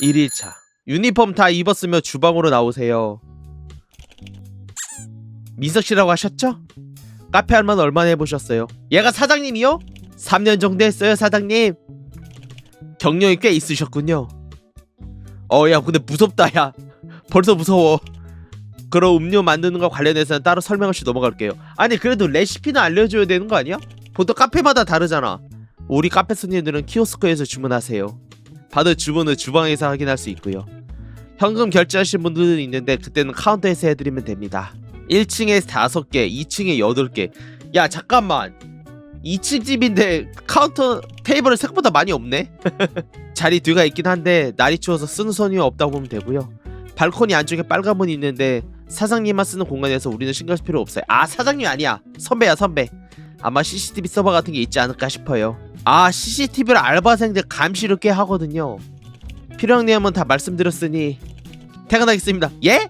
1일차. 유니폼 다 입었으며 주방으로 나오세요. 민석 씨라고 하셨죠? 카페 할만 얼마나 해보셨어요? 얘가 사장님이요? 3년 정도 했어요 사장님. 경력이 꽤 있으셨군요. 어 야 근데 무섭다 야. 벌써 무서워. 그럼 음료 만드는 거 관련해서는 따로 설명 없이 넘어갈게요. 아니 그래도 레시피는 알려줘야 되는 거 아니야? 보통 카페마다 다르잖아. 우리 카페 손님들은 키오스크에서 주문하세요 받을 주문은 주방에서 확인할 수 있고요. 현금 결제하신 분들은 있는데 그때는 카운터에서 해드리면 됩니다. 1층에 5개 2층에 8개. 야 잠깐만. 2층 집인데 카운터 테이블은 생각보다 많이 없네? 자리 뒤가 있긴 한데 날이 추워서 쓰는 손이 없다고 보면 되고요. 발코니 안쪽에 빨간 문이 있는데 사장님만 쓰는 공간에서 우리는 신경 쓸 필요 없어요. 아 사장님 아니야. 선배야 선배. 아마 CCTV 서버 같은 게 있지 않을까 싶어요 아 CCTV를 알바생들 감시를 꽤 하거든요. 필요한 내용은 다 말씀드렸으니 퇴근하겠습니다. 예?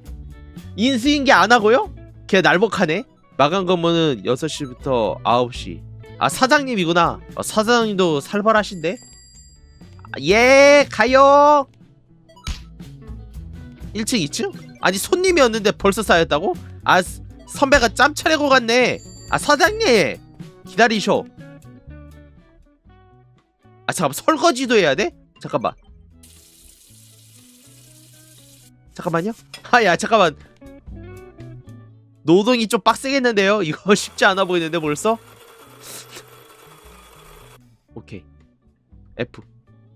인수인계 안 하고요? 걔 날먹하네? 마감 근무는 6시부터 9시. 아 사장님이구나. 어, 사장님도 살벌하신데? 아, 예 가요! 1층 2층? 아니 손님이었는데 벌써 쌓였다고? 아 스- 선배가 짬 차리고 갔네. 아 사장님! 기다리셔 아 잠깐만 설거지도 해야 돼? 잠깐만 잠깐만요 아 야 잠깐만 노동이 좀 빡세겠는데요? 이거 쉽지 않아 보이는데 벌써? 오케이 F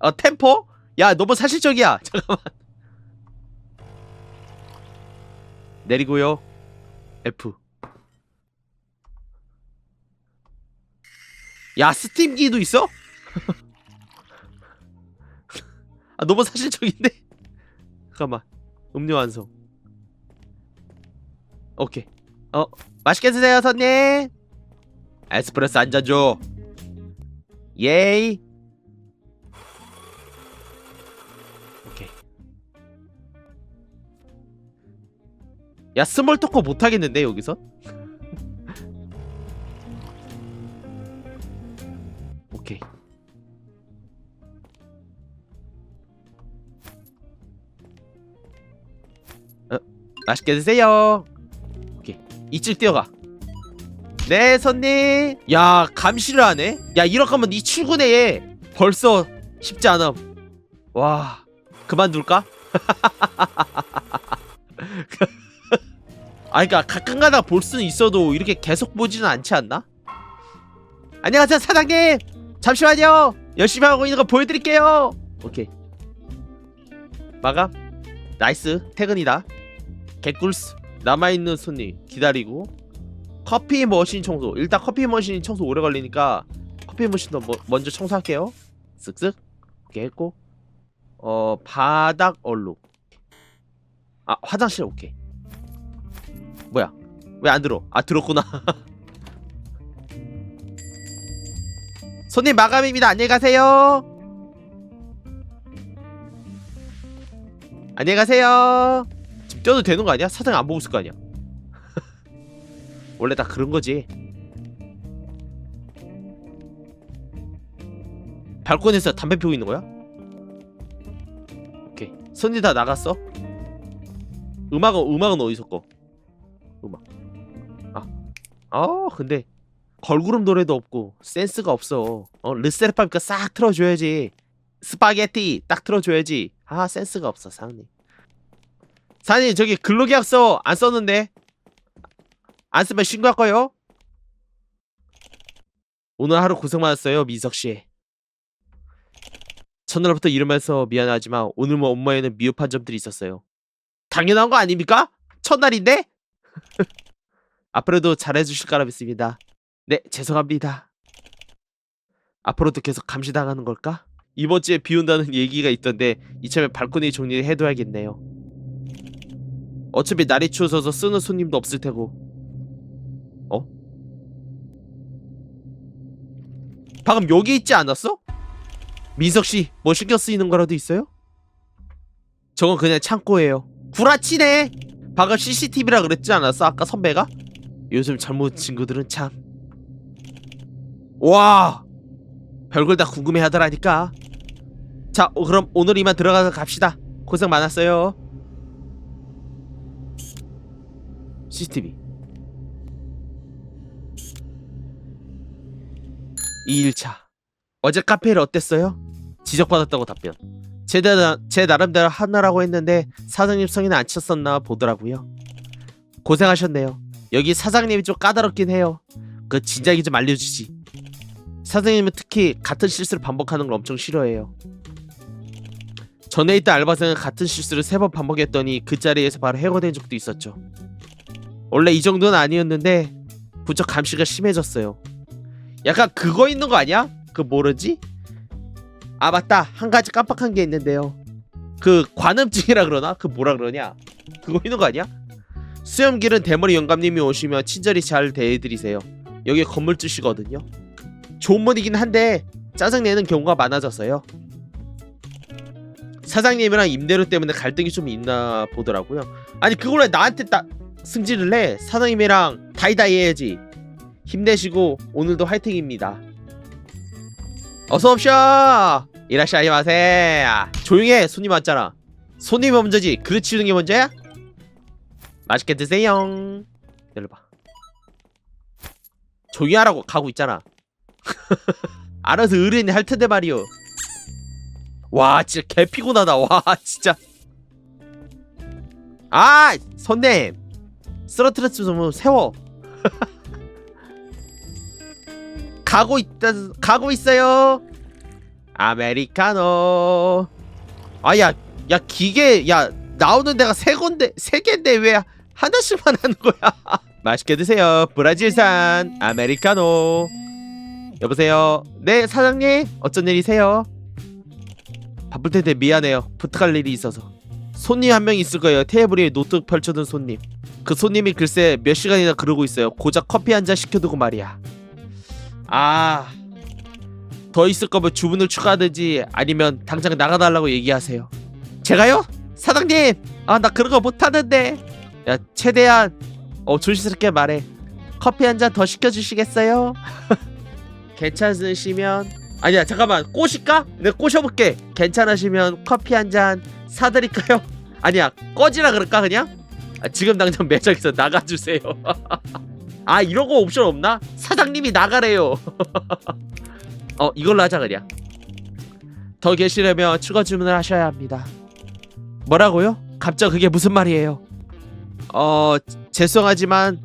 어 템포? 야 너무 사실적이야 잠깐만 내리고요 F 야 스팀기도 있어? 아 너무 사실적인데? 잠깐만. 음료 완성 오케이. 어 맛있게 드세요 손님. 에스프레소 한 잔 줘. 예이. 오케이. 야 스몰 토크 못하겠는데 여기서 맛있게 드세요. 오케이. 이쪽 뛰어가. 네 손님. 야 감시를 하네? 야 거면 니 출근해. 얘 벌써 쉽지 않음. 와 그만둘까? 아 그니까 가끔가다 볼 수는 있어도 이렇게 계속 보지는 않지 않나? 안녕하세요 사장님. 잠시만요. 열심히 하고 있는 거 보여드릴게요. 오케이. 마감. 나이스. 퇴근이다 개꿀스. 남아있는 손님 기다리고. 커피 머신 청소. 일단 커피 머신 청소 오래 걸리니까 커피 머신도 뭐, 먼저 청소할게요. 쓱쓱. 오케이 했고. 어 바닥 얼룩. 아 화장실 오케이. 뭐야? 왜 안 들어? 아 들었구나. 손님 마감입니다. 안녕히 가세요. 안녕히 가세요 뛰어도 되는 거 아니야? 사장 안 보고 있을 거 아니야? 원래 다 그런 거지. 발코니에서 담배 피우고 있는 거야? 오케이. 손님 다 나갔어? 음악은 음악은 어디서 꺼? 음악. 아, 아 근데 걸그룹 노래도 없고 센스가 없어. 어 르세르파니까 싹 틀어줘야지. 스파게티 딱 틀어줘야지. 아 센스가 없어 사장님 사장님 저기 근로계약서 안 썼는데? 안 쓰면 신고할 거요? 오늘 하루 고생 많았어요 민석씨. 첫날부터 이러면서 미안하지만 오늘 뭐 업무에는 미흡한 점들이 있었어요. 당연한 거 아닙니까? 첫날인데? 앞으로도 잘해주실 거라 믿습니다. 네 죄송합니다. 앞으로도 계속 감시당하는 걸까? 이번 주에 비 온다는 얘기가 있던데 이참에 발코니 정리를 해둬야겠네요 어차피 날이 추워서 쓰는 손님도 없을 테고 어? 방금 여기 있지 않았어? 민석 씨 뭐 신경 쓰이는 거라도 있어요? 저건 그냥 창고예요 구라치네 방금 CCTV라 그랬지 않았어 아까 선배가? 요즘 젊은 친구들은 참 와, 별걸 다 궁금해하더라니까. 자, 어, 그럼 오늘 이만 들어가서 갑시다. 고생 많았어요 CCTV 2일차 어제 카페일 어땠어요? 지적받았다고 답변. 제, 나, 제 나름대로 하나라고 했는데 사장님 성의는 안 쳤었나 보더라고요. 고생하셨네요. 여기 사장님이 좀 까다롭긴 해요. 그 진작에 좀 알려주지. 사장님은 특히 같은 실수를 반복하는 걸 엄청 싫어해요. 전에 있던 알바생은 같은 실수를 세 번 반복했더니 그 자리에서 바로 해고된 적도 있었죠 원래 이 정도는 아니었는데 부쩍 감시가 심해졌어요 약간 그거 있는 거 아니야? 그 뭐르지? 아 맞다 한 가지 깜빡한 게 있는데요 그 관음증이라 그러나? 그 뭐라 그러냐 그거 있는 거 아니야? 수염길은 대머리 영감님이 오시면 친절히 잘 대해드리세요 여기 건물주시거든요 좋은 분이긴 한데 짜증내는 경우가 많아졌어요 사장님이랑 임대료 때문에 갈등이 좀 있나 보더라고요 아니 그걸 왜 나한테 딱 승질을 내 사장님이랑 다이다이 해야지. 힘내시고 오늘도 화이팅입니다. 어서 옵쇼 이라샤이 마세 조용히 해 손님 왔잖아. 손님이 먼저지. 그 치우는 게 먼저야? 맛있게 드세요. 열어봐. 조용히 하라고 가고 있잖아. 알아서 의뢰인이 할 텐데 말이오. 와 진짜 개 피곤하다. 와 진짜. 아 손님 쓰러트레스 좀 세워. 가고 있다 가고 있어요. 아메리카노. 아야 야 기계 야 나오는 데가 세 건데 세 개인데 왜 하나씩만 하는 거야? 맛있게 드세요 브라질산 아메리카노. 여보세요? 네 사장님 어쩐 일이세요? 바쁠 텐데 미안해요. 부탁할 일이 있어서. 손님 한 명 있을 거예요. 테이블 위에 노트 펼쳐둔 손님 그 손님이 글쎄 몇 시간이나 그러고 있어요 고작 커피 한 잔 시켜두고 말이야 아... 더 있을 거면 주문을 추가하든지 아니면 당장 나가달라고 얘기하세요 제가요? 사장님! 아 나 그런 거 못하는데 야 최대한 어 조심스럽게 말해 커피 한 잔 더 시켜주시겠어요? 괜찮으시면 아니야 잠깐만 꼬실까? 내가 꼬셔볼게 괜찮으시면 커피 한 잔 사드릴까요? 아니야 꺼지라 그럴까 그냥? 아, 지금 당장 매장에서 나가주세요 아 이런 거 옵션 없나? 사장님이 나가래요 어 이걸로 하자 그냥 더 계시려면 추가 주문을 하셔야 합니다 뭐라고요? 갑자기 그게 무슨 말이에요 어 죄송하지만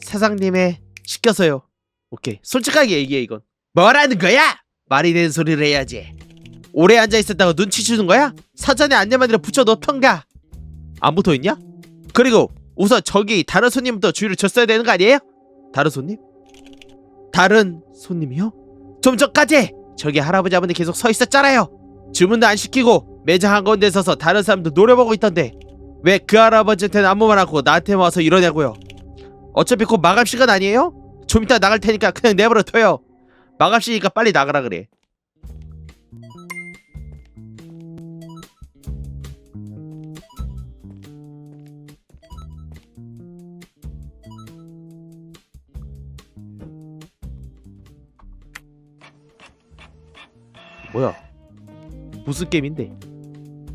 사장님의 시켜서요 오케이 솔직하게 얘기해 이건 뭐라는 거야? 말이 되는 소리를 해야지 오래 앉아 있었다고 눈치 주는 거야? 사전에 안내만이라 붙여 놓던가 안 붙어 있냐? 그리고 우선 저기 다른 손님부터 주의를 줬어야 되는 거 아니에요? 다른 손님? 다른 손님이요? 좀 전까지 저기 할아버지 아버님 계속 서 있었잖아요 주문도 안 시키고 매장 한가운데 서서 다른 사람도 노려보고 있던데 왜 그 할아버지한테는 아무 말안 하고 나한테 와서 이러냐고요 어차피 곧 마감 시간 아니에요? 좀 이따 나갈 테니까 그냥 내버려 둬요 마감 시니까 빨리 나가라 그래 뭐야? 무슨 게임인데?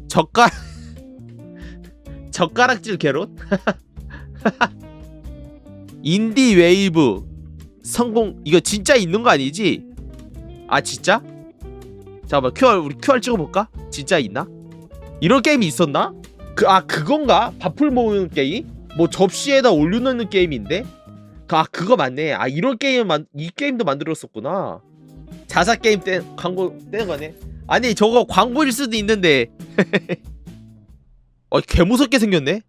젓가락 젓가락질 개론? 인디 웨이브 성공 이거 진짜 있는 거 아니지? 아 진짜? 잠깐만 QR 우리 QR 찍어볼까? 진짜 있나? 이런 게임이 있었나? 그 아 그건가? 밥풀 모으는 게임? 뭐 접시에다 올려놓는 게임인데? 그, 아 그거 맞네 아 이런 게임 만, 이 게임도 만들었었구나 자사 게임 때 광고 떼는 거네. 아니 저거 광고일 수도 있는데. 어, 개 무섭게 생겼네.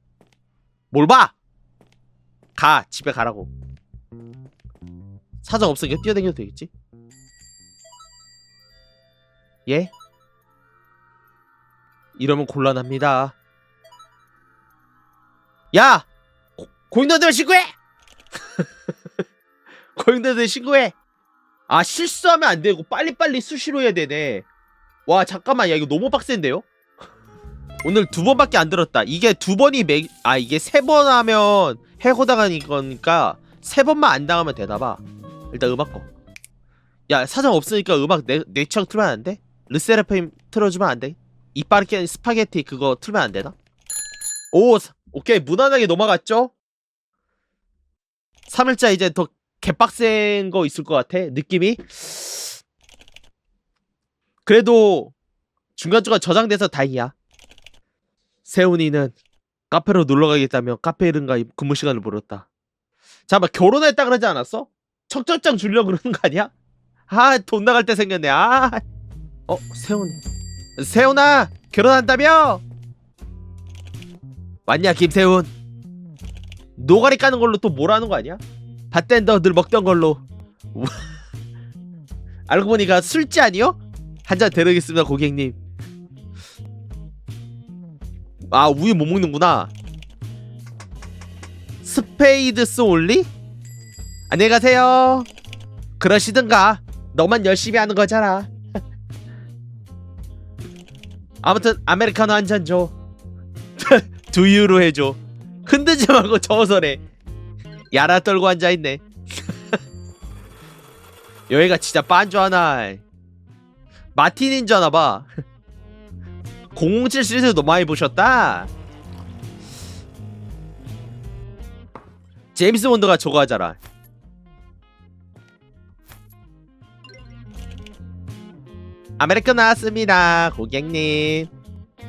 뭘 봐? 가 집에 가라고. 사정 없으니까 뛰어다녀도 되겠지? 예? 이러면 곤란합니다. 야! 고, 고인너들 신고해! 고인너들 신고해! 아 실수하면 안 되고 빨리빨리 수시로 해야 되네 와 잠깐만 야 이거 너무 빡센데요? 오늘 두 번밖에 안 들었다 이게 두 번이 매... 아 이게 세 번 하면 해고당하는 거니까 세 번만 안 당하면 되나봐 일단 음악 꺼야 사정 없으니까 음악 내, 내창 틀면 안 돼? 르세라핌 틀어주면 안 돼? 이빠르게 스파게티 그거 틀면 안 되나? 오 사- 오케이 무난하게 넘어갔죠? 3일자 이제 더 개빡센 거 있을 것 같아 느낌이 그래도 중간중간 저장돼서 다행이야 세훈이는 카페로 놀러 가겠다며 카페 이름과 근무 시간을 물었다 잠깐만 결혼했다 그러지 않았어? 척척장 주려고 그러는 거 아니야? 아 돈 나갈 때 생겼네 아 어, 세훈. 세훈아, 결혼한다며? 왔냐, 김세훈? 노가리 까는 걸로 또 뭐라는 거 아니야? 밭댄더 늘 먹던 걸로. 알고 보니까 술지 아니요? 한 잔 데려겠습니다, 고객님. 아, 우유 못 먹는구나. 스페이드스 올리? 안녕히 가세요. 그러시든가. 너만 열심히 하는 거잖아. 아무튼 아메리카노 한 잔 줘. 두유로 해줘. 흔들지 말고 저어서래. 야라 떨고 앉아 있네. 여기가 진짜 빤주 하나. 마틴인 줄 아나 봐. 007 시리즈도 많이 보셨다. 제임스 본드가 저거 하잖아. 아메리카노 나왔습니다 고객님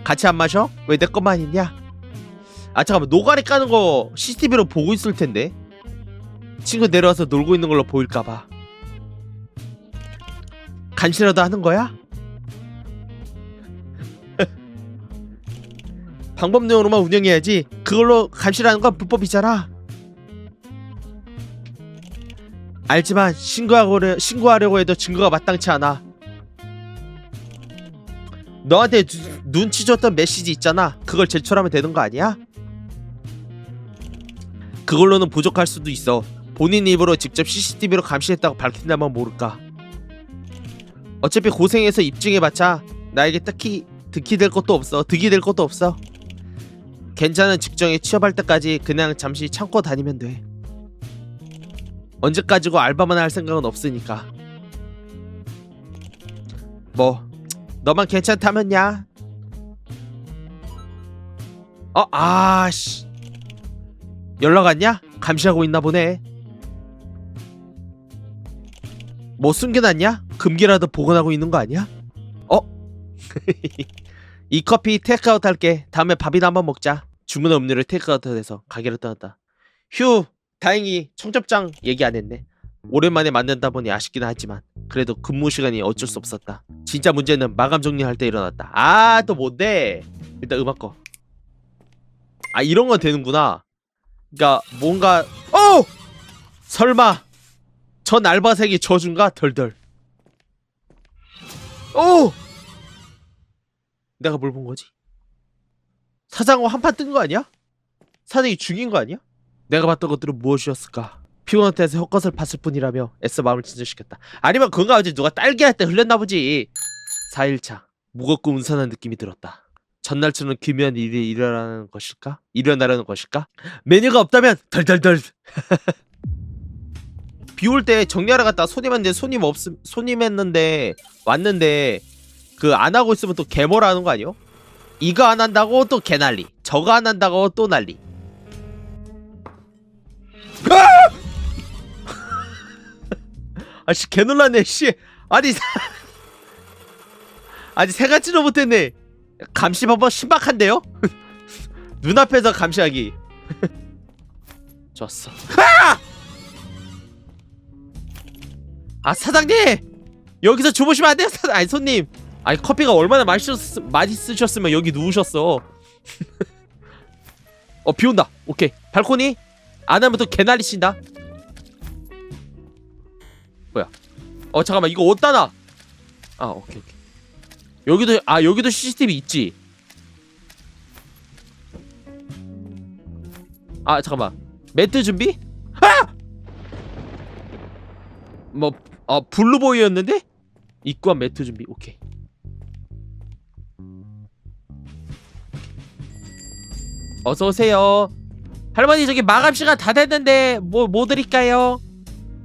같이 안 마셔? 왜 내 것만 있냐? 아 잠깐만 노가리 까는 거 CCTV로 보고 있을 텐데 친구 내려와서 놀고 있는 걸로 보일까봐 간시라도 하는 거야? 방법용으로만 운영해야지 그걸로 감시라는 건 불법이잖아 알지만 신고하고, 신고하려고 해도 증거가 마땅치 않아 너한테 누- 눈치 줬던 메시지 있잖아. 그걸 제출하면 되는 거 아니야? 그걸로는 부족할 수도 있어. 본인 입으로 직접 CCTV로 감시했다고 밝힌다면 모를까. 어차피 고생해서 입증해봤자 나에게 딱히 득이 될 것도 없어. 득이 될 것도 없어. 괜찮은 직종에 취업할 때까지 그냥 잠시 참고 다니면 돼. 언제까지고 알바만 할 생각은 없으니까. 뭐 너만 괜찮다면야. 어, 아씨. 연락 왔냐? 감시하고 있나 보네. 뭐 숨겨놨냐? 금기라도 복원하고 있는 거 아니야? 어? 이 커피 테이크아웃 할게. 다음에 밥이나 한번 먹자. 주문 음료를 테이크아웃해서 가게로 떠났다. 휴, 다행히 청첩장 얘기 안 했네. 오랜만에 만난다 보니 아쉽긴 하지만 그래도 근무 시간이 어쩔 수 없었다. 진짜 문제는 마감 정리할 때 일어났다. 아, 또 뭔데? 일단 음악 꺼. 아, 이런 건 되는구나. 그러니까 뭔가 어! 설마 전 알바생이 저준가 덜덜. 오! 내가 뭘 본 거지? 사장과 한판 뜬 거 아니야? 사장이 죽인 거 아니야? 내가 봤던 것들은 무엇이었을까? 피곤한 때에서 헛것을 봤을 뿐이라며 애써 마음을 진정시켰다. 아니면 그건가 보지 누가 딸기 할 때 흘렸나 보지. 4일차 무겁고 운산한 느낌이 들었다. 전날처럼 기묘한 일이 일어나는 것일까? 일어나려는 것일까? 메뉴가 없다면 덜덜덜. 비 올 때 정리하러 갔다 손님한테 손님 없음 손님 했는데 왔는데 그 안 하고 있으면 또 개모라는 거 아니요? 이거 안 한다고 또 개난리. 저거 안 한다고 또 난리. 아씨 개놀랐네 씨. 아니 사- 아니 세 가지도 못했네. 감시 방법 신박한데요? 눈앞에서 감시하기. 좋았어 아! 아 사장님! 여기서 주무시면 안 돼요 사... 아니 손님. 아니 커피가 얼마나 맛있었... 맛있으셨으면 여기 누우셨어. 어 비온다. 오케이. 발코니? 안 하면 또 개난리 친다. 뭐야? 어 잠깐만. 이거 어디다 놔? 아 오케이 오케이. 여기도 아 여기도 CCTV 있지. 아 잠깐만. 매트 준비? 아! 뭐 어, 블루보이였는데? 입구한 매트 준비 오케이. 어서 오세요. 할머니 저기 마감 시간 다 됐는데 뭐 뭐 드릴까요?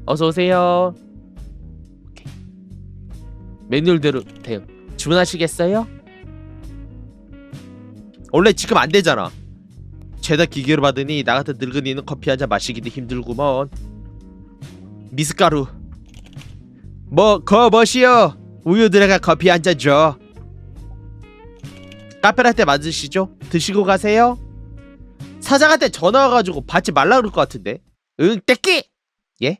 어서 오세요. 오케이. 메뉴대로 대응 주문하시겠어요? 원래 지금 안 되잖아. 죄다 기계로 받으니 나 같은 늙은이는 커피 한 잔 마시기도 힘들구먼. 미숫가루 뭐 그거 뭐시여 우유 들어가 커피 한 잔 줘. 카페라떼 맞으시죠? 드시고 가세요. 사장한테 전화 와가지고 받지 말라 그럴 것 같은데. 응 택기 예?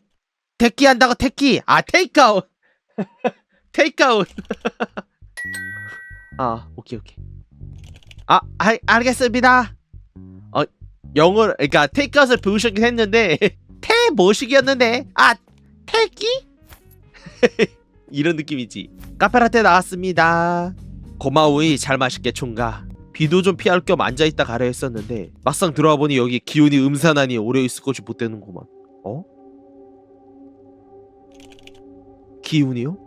택기 한다고 택기 아 테이크아웃! 테이크아웃! 아 오케이 오케이. 아 알, 알겠습니다. 어 영어를 그러니까 테이크아웃을 배우셨긴 했는데 태 뭐식이었는데? 아 택기 이런 느낌이지. 카페라떼 나왔습니다. 고마우이 잘 마실게 총각. 비도 좀 피할 겸 앉아있다 가려 했었는데 막상 들어와 보니 여기 기온이 음산하니 오래 있을 것이 못 되는구만. 어? 기운이요?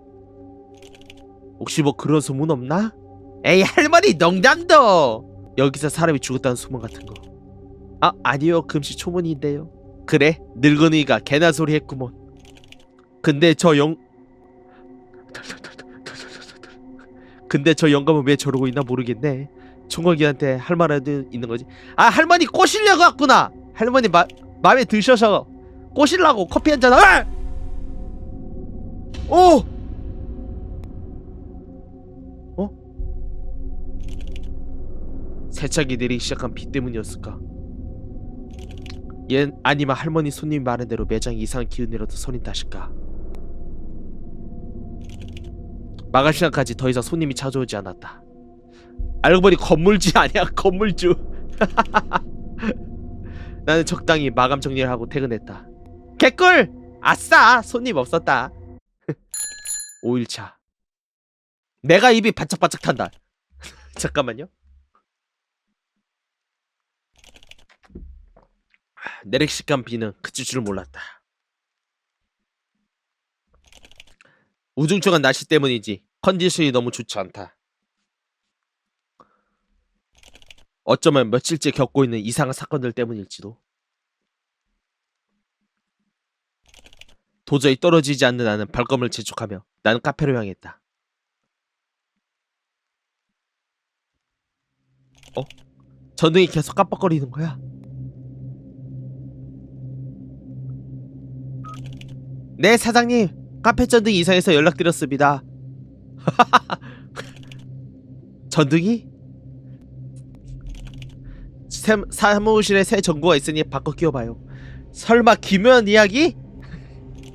혹시 뭐 그런 소문 없나? 에이 할머니 농담도! 여기서 사람이 죽었다는 소문 같은 거. 아, 아니요. 금시 초문인데요. 그래 늙은이가 개나 소리 했구먼. 근데 저 영... 근데 저 영감은 왜 저러고 있나 모르겠네 총각이한테 할 말라도 있는 거지 아 할머니 꼬시려고 왔구나 할머니 마, 마음에 드셔서 꼬시려고 커피 한 잔 아! 오! 어? 세차기 내리기 시작한 비 때문이었을까 얜 아니면 할머니 손님이 말한 대로 매장에 이상한 기운이라도 선인 탓일까 마감 시간까지 더 이상 손님이 찾아오지 않았다. 알고 보니 건물주 아니야 건물주. 나는 적당히 마감 정리를 하고 퇴근했다. 개꿀! 아싸! 손님 없었다. 5일차. 내가 입이 바짝바짝 탄다. 잠깐만요. 내렉식감 비는 그칠 줄 몰랐다. 우중충한 날씨 때문이지 컨디션이 너무 좋지 않다. 어쩌면 며칠째 겪고 있는 이상한 사건들 때문일지도. 도저히 떨어지지 않는 나는 발걸음을 재촉하며 나는 카페로 향했다. 어? 전등이 계속 깜빡거리는 거야. 네 사장님 카페 전등 이상해서 연락드렸습니다. 전등이? 샘, 사무실에 새 전구가 있으니 바꿔 끼워봐요. 설마 김현 이야기?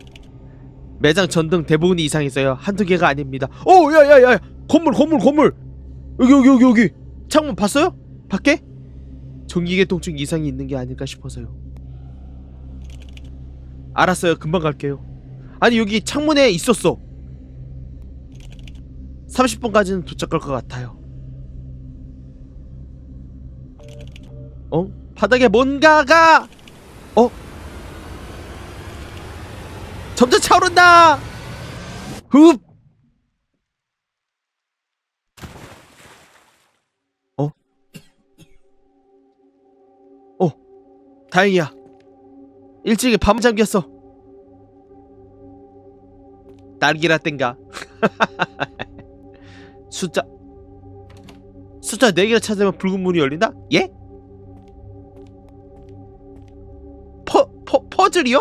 매장 전등 대부분이 이상해서요. 한두 개가 아닙니다. 오, 야, 야, 야, 건물, 건물, 건물. 여기, 여기, 여기, 여기. 창문 봤어요? 밖에? 전기계 통증 이상이 있는 게 아닐까 싶어서요. 알았어요. 금방 갈게요. 아니 여기 창문에 있었어. 30분까지는 도착할 것 같아요. 어? 바닥에 뭔가가! 어? 점점 차오른다! 흡! 어? 어? 다행이야. 일찍이 밤 잠겼어 딸기라땐가 숫자 숫자 4개를 찾으면 붉은 문이 열린다? 예? 퍼, 퍼, 퍼즐이요?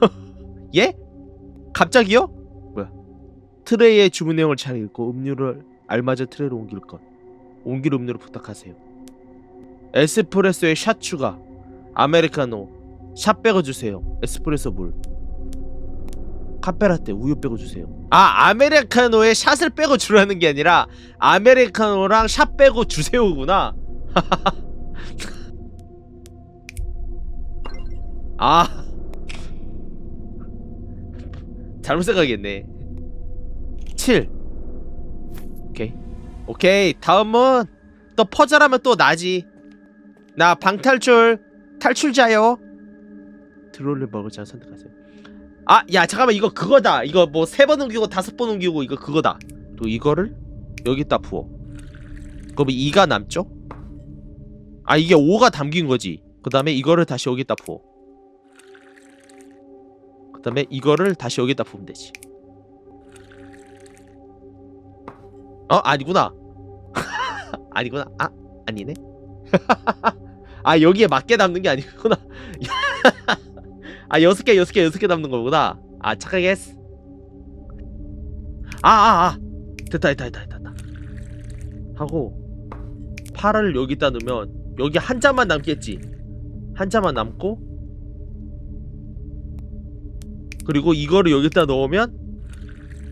예? 갑자기요? 뭐야 트레이의 주문 내용을 잘 읽고 음료를 알맞은 트레이로 옮길 것 옮길 음료를 부탁하세요 에스프레소에 샷 추가 아메리카노 샷 빼고 주세요 에스프레소 물 카페라떼 우유 빼고 주세요. 아 아메리카노에 샷을 빼고 주라는 게 아니라 아메리카노랑 샷 빼고 주세요구나. 아 잘못 생각했네. 7 오케이 오케이 다음은 또 퍼즐하면 또 나지. 나 방탈출 탈출자요. 드롤을 먹을 자 선택하세요. 아, 야, 잠깐만, 이거 그거다. 이거 뭐 세 번 옮기고 다섯 번 옮기고 이거 그거다. 또 이거를 여기다 부어. 그럼 2가 남죠? 아, 이게 5가 담긴 거지. 그 다음에 이거를 다시 여기다 부어. 그 다음에 이거를 다시 여기다 부으면 되지. 어, 아니구나. 아니구나. 아 아니네. 아 여기에 맞게 담는 게 아니구나. 아 여섯 개 여섯 개 여섯 개 담는 거구나. 아 착하게 했어. 아아 아, 됐다 됐다 됐다 됐다. 하고 팔을 여기다 넣으면 여기 한 잔만 남겠지. 한 잔만 남고 그리고 이거를 여기다 넣으면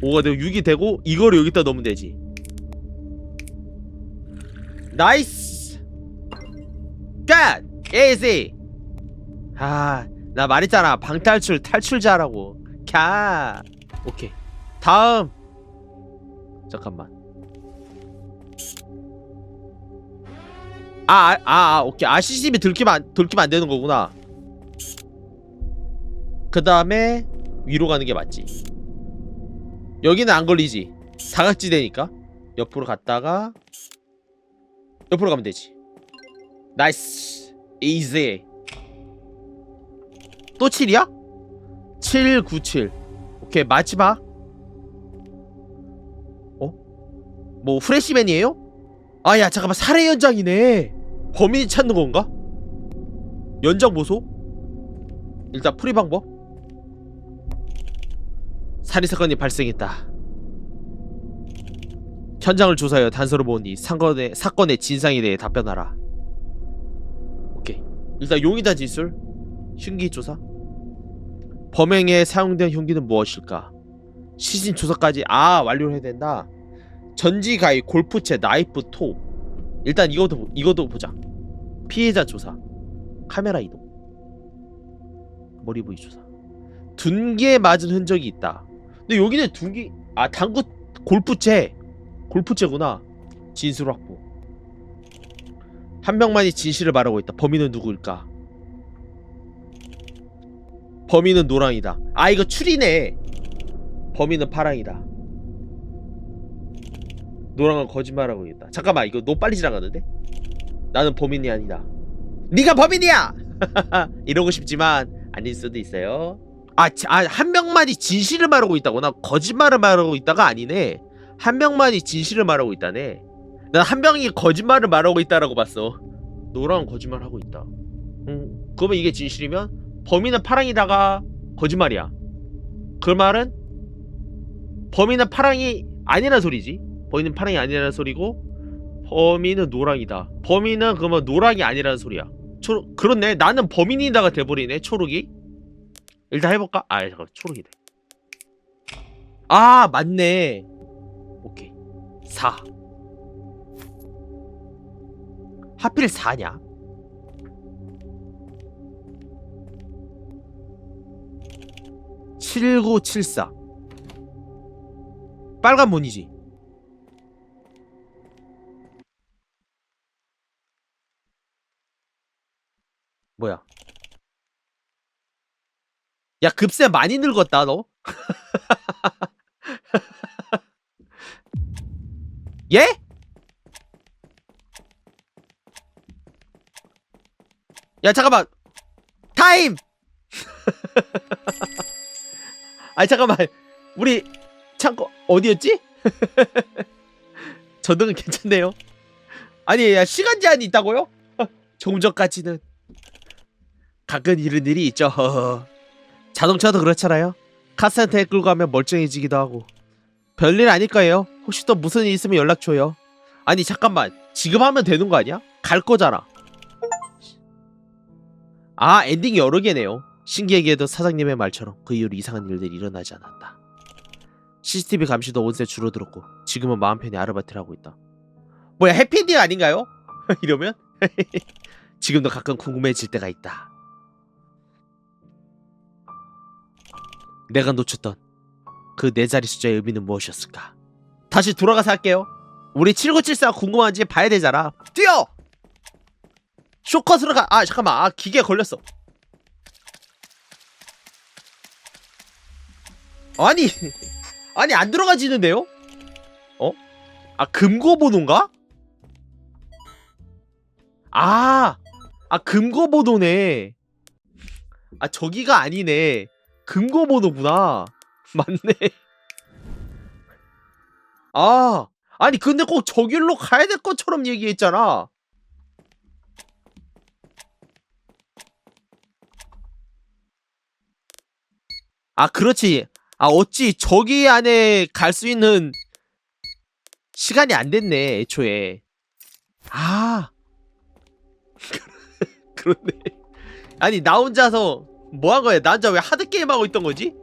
5가 되고 6이 되고 이거를 여기다 넣으면 되지. 나이스. 갓! 에이지. 아, 나 말했잖아. 방탈출 탈출자라고. 캬. 오케이. 다음. 잠깐만. 아, 아, 아, 아, 오케이. 아, CCTV 들키면 안, 들키면 안 되는 거구나. 그 다음에 위로 가는 게 맞지. 여기는 안 걸리지. 사각지대니까. 옆으로 갔다가 옆으로 가면 되지. 나이스. 이지. 또 7이야? 7, 9, 7. 오케이, 마지막. 어? 뭐 후레시맨이에요? 아, 야, 잠깐만. 살해 연장이네. 범인이 찾는 건가? 연장 보소? 일단 풀이 방법. 살인 사건이 발생했다. 현장을 조사하여 단서를 모으니 사건의, 사건의 진상에 대해 답변하라. 오케이. 일단 용의자 진술, 흉기 조사. 범행에 사용된 흉기는 무엇일까? 시신 조사까지 아 완료해야 된다. 전지 가위, 골프채, 나이프, 톱. 일단 이것도 보- 이것도 보자. 피해자 조사, 카메라 이동, 머리 부위 조사. 둔기에 맞은 흔적이 있다. 근데 여기는 둔기 아 당구 골프채 골프채구나. 진술 확보. 한 명만이 진실을 말하고 있다. 범인은 누구일까? 범인은 노랑이다. 아 이거 추리네. 범인은 파랑이다. 노랑은 거짓말하고 있다. 잠깐만 이거 너무 빨리 지나가는데? 나는 범인이 아니다. 네가 범인이야! 이러고 싶지만 아닐 수도 있어요. 아, 지- 아, 한 명만이 진실을 말하고 있다거나 거짓말을 말하고 있다가 아니네. 한 명만이 진실을 말하고 있다네. 난 한 명이 거짓말을 말하고 있다라고 봤어. 노랑은 거짓말하고 있다. 음, 그러면 이게 진실이면 범인은 파랑이다가 거짓말이야. 그 말은 범인은 파랑이 아니란 소리지. 범인은 파랑이 아니라는 소리고 범인은 노랑이다. 범인은 그러면 노랑이 아니라는 소리야. 초 그렇네. 나는 범인이다가 돼버리네. 초록이. 일단 해볼까? 아 잠깐 초록이네. 아 맞네. 오케이. 4. 하필 4냐? (7974) 빨간 문이지. 뭐야? 야 급세 많이 늙었다 너. 예? 야 잠깐만. 타임 아 잠깐만. 우리 창고 어디였지? 저등은 괜찮네요. 아니 야 시간 제한이 있다고요? 종전까지는. 가끔 이런 일이 있죠. 자동차도 그렇잖아요. 카센터에 끌고 가면 멀쩡해지기도 하고. 별일 아닐 거예요? 혹시 또 무슨 일 있으면 연락 줘요. 아니 잠깐만. 지금 하면 되는 거 아니야? 갈 거잖아. 아 엔딩이 여러 개네요 신기하게도 사장님의 말처럼 그 이후로 이상한 일들이 일어나지 않았다 CCTV 감시도 온세 줄어들었고 지금은 마음 편히 아르바이트를 하고 있다 뭐야 해피엔딩 아닌가요? 이러면? 지금도 가끔 궁금해질 때가 있다 내가 놓쳤던 그 네 자리 숫자의 의미는 무엇이었을까? 다시 돌아가서 할게요. 우리 7974 궁금한지 봐야 되잖아. 뛰어! 쇼컷으로 가. 아 잠깐만. 아 기계 걸렸어. 아니 아니 안 들어가지는데요? 어? 아 금고번호인가? 아, 아 금고번호네. 아 저기가 아니네. 금고번호구나. 맞네. 아, 아니 근데 꼭 저길로 가야 될 것처럼 얘기했잖아. 아 그렇지. 아 어찌 저기 안에 갈 수 있는 시간이 안 됐네 애초에. 아 그렇네. 아니 나 혼자서 뭐 한 거야? 나 혼자 왜 하드 게임 하고 있던 거지?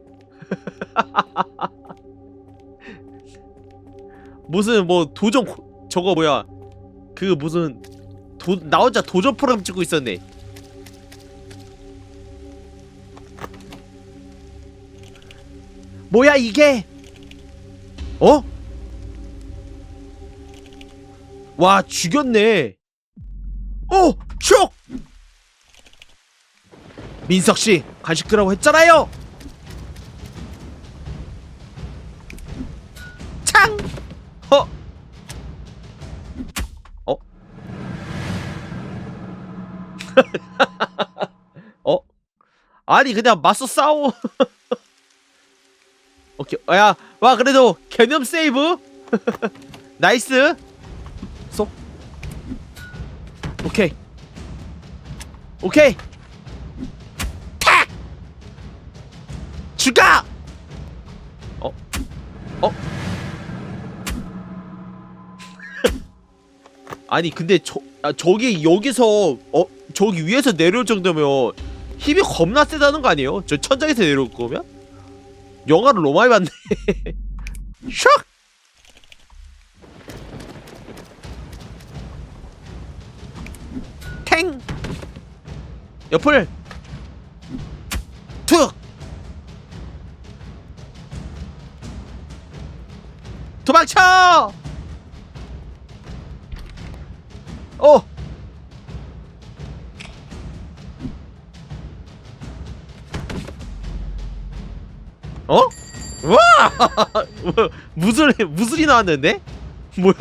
무슨 뭐 도전 코- 저거 뭐야? 그 무슨 도, 나 혼자 도전 프로그램 찍고 있었네. 뭐야 이게? 어? 와 죽였네. 오, 슉! 민석 씨 간식 드라고 했잖아요. 창! 어? 어? 어? 아니 그냥 맞서 싸워. 오케이. 어, 야, 와 그래도 개념 세이브. 나이스. 쏙. 오케이. 오케이. 탁! 죽어! 어? 어? 아니 근데 저 아, 저기 여기서 어 저기 위에서 내려올 정도면 힘이 겁나 세다는 거 아니에요? 저 천장에서 내려올 거면? 영화를 너무 많이 봤네. 샥! 탱! 옆을 툭! 도망쳐! 어! 어? 와! 뭐, 무술 무술이 나왔는데? 뭐야?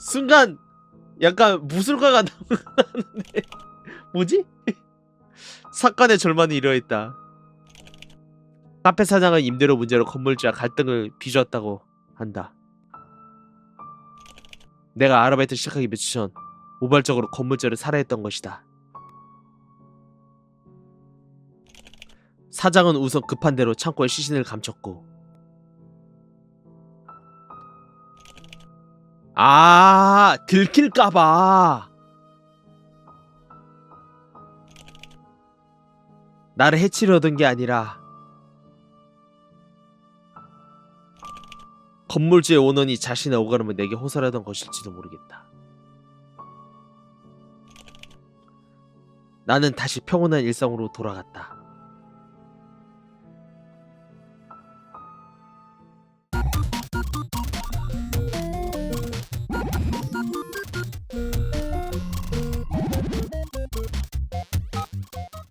순간 약간 무술가가 나오는데 뭐지? 사건의 절반이 이러했다. 카페 사장은 임대료 문제로 건물주와 갈등을 빚었다고 한다. 내가 아르바이트 시작하기 며칠 전 우발적으로 건물주를 살해했던 것이다. 사장은 우선 급한 대로 창고에 시신을 감췄고 아 들킬까봐 나를 해치려던 게 아니라 건물주의 오너니 자신의 오가름을 내게 호소하던 것일지도 모르겠다. 나는 다시 평온한 일상으로 돌아갔다.